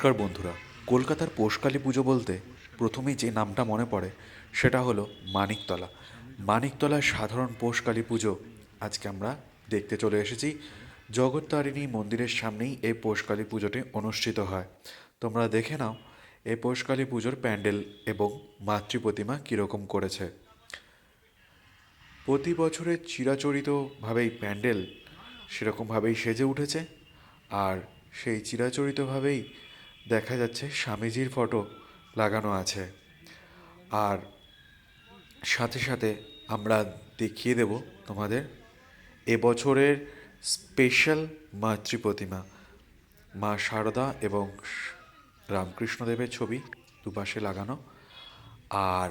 নমস্কার বন্ধুরা। কলকাতার পোষকালী পুজো বলতে প্রথমেই যে নামটা মনে পড়ে, সেটা হলো মানিকতলা। মানিকতলার সাধারণ পোষকালী পুজো আজকে আমরা দেখতে চলে এসেছি। জগত্তারিণী মন্দিরের সামনেই এই পোষকালী পুজোটি অনুষ্ঠিত হয়। তোমরা দেখে নাও, এই পোষকালী পুজোর প্যান্ডেল এবং মাতৃ প্রতিমা কীরকম করেছে। প্রতি বছরের চিরাচরিতভাবেই প্যান্ডেল সেরকমভাবেই সেজে উঠেছে। আর সেই চিরাচরিতভাবেই দেখা যাচ্ছে স্বামীজির ফটো লাগানো আছে। আর সাথে সাথে আমরা দেখিয়ে দেব তোমাদের এবছরের স্পেশাল মাতৃ প্রতিমা মা শারদা এবং রামকৃষ্ণদেবের ছবি দুপাশে লাগানো। আর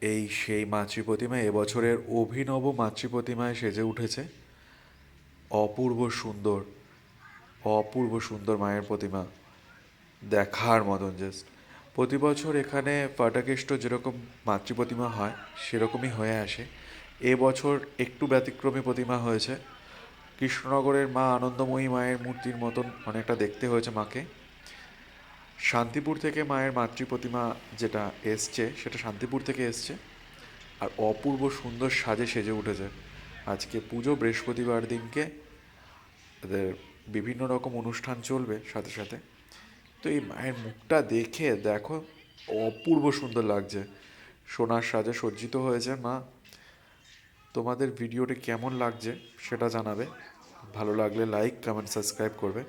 এই সেই মাতৃ প্রতিমা এবছরের অভিনব মাতৃ প্রতিমায় সেজে উঠেছে অপূর্ব সুন্দর অপূর্ব সুন্দর মায়ের প্রতিমা। দেখার মতন জাস্ট প্রতি বছর এখানে ফাটাকেষ্ট যেরকম মাতৃ প্রতিমা হয়, সেরকমই হয়ে আসে। এবছর একটু ব্যতিক্রমী প্রতিমা হয়েছে। কৃষ্ণনগরের মা আনন্দময়ী মায়ের মূর্তির মতন অনেকটা দেখতে হয়েছে মাকে। শান্তিপুর থেকে মায়ের মাতৃ প্রতিমা যেটা এসছে, সেটা শান্তিপুর থেকে এসছে। আর অপূর্ব সুন্দর সাজে সেজে উঠেছে। আজকে পুজো, বৃহস্পতিবার দিনকে এদের বিভিন্ন রকম অনুষ্ঠান চলবে সাথে সাথে। তো এই মায়ের মুখটা দেখে দেখো, অপূর্ব সুন্দর লাগছে। সোনার সাজে সজ্জিত হয়েছে মা। তোমাদের ভিডিওটি কেমন লাগছে সেটা জানাবে। ভালো লাগলে লাইক কমেন্ট সাবস্ক্রাইব করবে।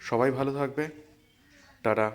সবাই ভালো থাকবে। টাটা।